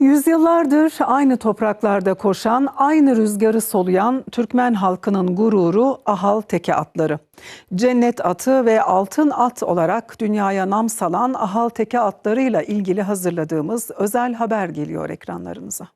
Yüzyıllardır aynı topraklarda koşan, aynı rüzgarı soluyan Türkmen halkının gururu Ahal Teke atları. Cennet atı ve altın at olarak dünyaya nam salan Ahal Teke atlarıyla ilgili hazırladığımız özel haber geliyor ekranlarınıza.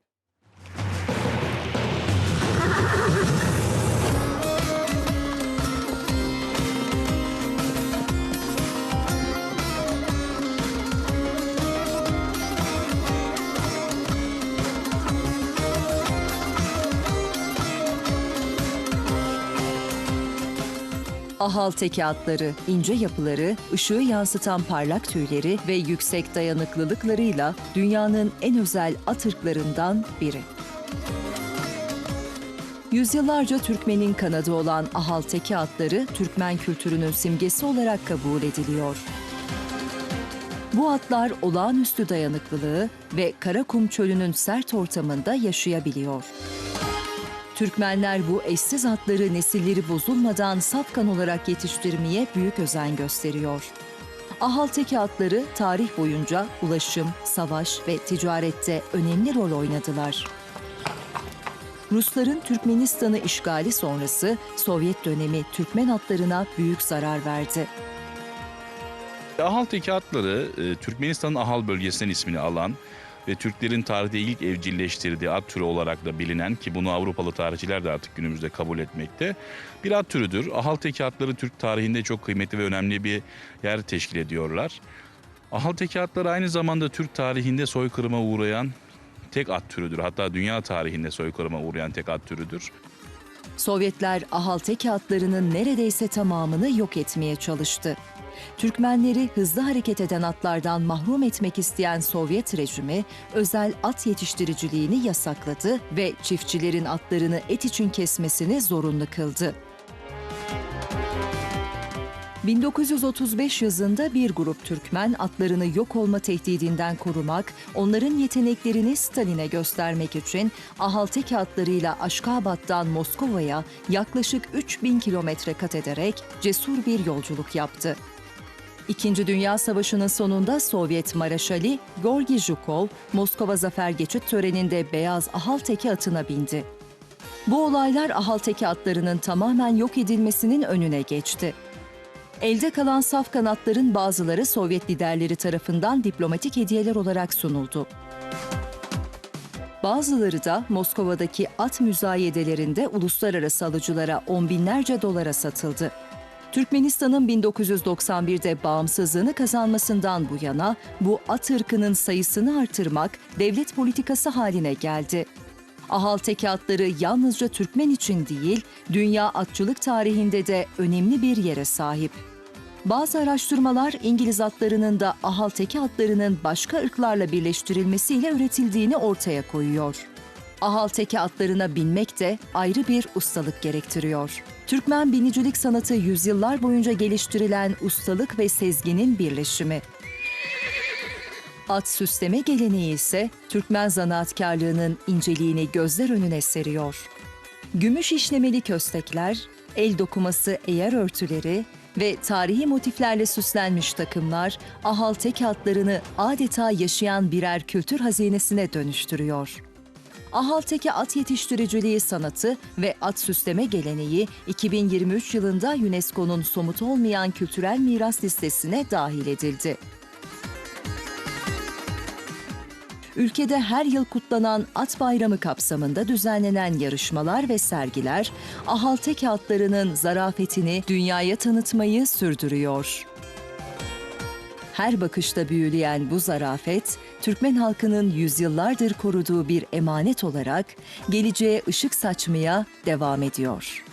Ahal teki atları, ince yapıları, ışığı yansıtan parlak tüyleri ve yüksek dayanıklılıklarıyla dünyanın en özel at ırklarından biri. Yüzyıllarca Türkmenin kanadı olan ahal teki atları Türkmen kültürünün simgesi olarak kabul ediliyor. Bu atlar olağanüstü dayanıklılığı ve Karakum çölünün sert ortamında yaşayabiliyor. Türkmenler bu eşsiz atları nesilleri bozulmadan safkan olarak yetiştirmeye büyük özen gösteriyor. Ahalteki atları tarih boyunca ulaşım, savaş ve ticarette önemli rol oynadılar. Rusların Türkmenistan'ı işgali sonrası Sovyet dönemi Türkmen atlarına büyük zarar verdi. Ahal teki atları e, Türkmenistan'ın Ahal bölgesinden ismini alan ve Türklerin tarihte ilk evcilleştirdiği at türü olarak da bilinen ki bunu Avrupalı tarihçiler de artık günümüzde kabul etmekte. Bir at türüdür. Ahal teki atları Türk tarihinde çok kıymetli ve önemli bir yer teşkil ediyorlar. Ahal teki atları aynı zamanda Türk tarihinde soykırıma uğrayan tek at türüdür. Hatta dünya tarihinde soykırıma uğrayan tek at türüdür. Sovyetler Ahalteki atlarının neredeyse tamamını yok etmeye çalıştı. Türkmenleri hızlı hareket eden atlardan mahrum etmek isteyen Sovyet rejimi özel at yetiştiriciliğini yasakladı ve çiftçilerin atlarını et için kesmesini zorunlu kıldı. 1935 yazında bir grup Türkmen atlarını yok olma tehdidinden korumak, onların yeteneklerini Stalin'e göstermek için Ahalteki atlarıyla Aşkabat'tan Moskova'ya yaklaşık 3000 kilometre kat ederek cesur bir yolculuk yaptı. İkinci Dünya Savaşı'nın sonunda Sovyet Maraşali Gorgi Zhukov, Moskova Zafer Geçit töreninde beyaz Ahalteki atına bindi. Bu olaylar Ahalteki atlarının tamamen yok edilmesinin önüne geçti. Elde kalan saf kanatların bazıları Sovyet liderleri tarafından diplomatik hediyeler olarak sunuldu. Bazıları da Moskova'daki at müzayedelerinde uluslararası alıcılara on binlerce dolara satıldı. Türkmenistan'ın 1991'de bağımsızlığını kazanmasından bu yana bu at ırkının sayısını artırmak devlet politikası haline geldi. Ahalteki atları yalnızca Türkmen için değil, dünya atçılık tarihinde de önemli bir yere sahip. Bazı araştırmalar İngiliz atlarının da Ahalteki atlarının başka ırklarla birleştirilmesiyle üretildiğini ortaya koyuyor. Ahalteki atlarına binmek de ayrı bir ustalık gerektiriyor. Türkmen binicilik sanatı yüzyıllar boyunca geliştirilen ustalık ve sezginin birleşimi. At süsleme geleneği ise Türkmen zanaatkarlığının inceliğini gözler önüne seriyor. Gümüş işlemeli köstekler, el dokuması eğer örtüleri ve tarihi motiflerle süslenmiş takımlar ahal tek atlarını adeta yaşayan birer kültür hazinesine dönüştürüyor. Ahalteki at yetiştiriciliği sanatı ve at süsleme geleneği 2023 yılında UNESCO'nun somut olmayan kültürel miras listesine dahil edildi. Ülkede her yıl kutlanan At Bayramı kapsamında düzenlenen yarışmalar ve sergiler, Ahalteki atlarının zarafetini dünyaya tanıtmayı sürdürüyor. Her bakışta büyüleyen bu zarafet, Türkmen halkının yüzyıllardır koruduğu bir emanet olarak geleceğe ışık saçmaya devam ediyor.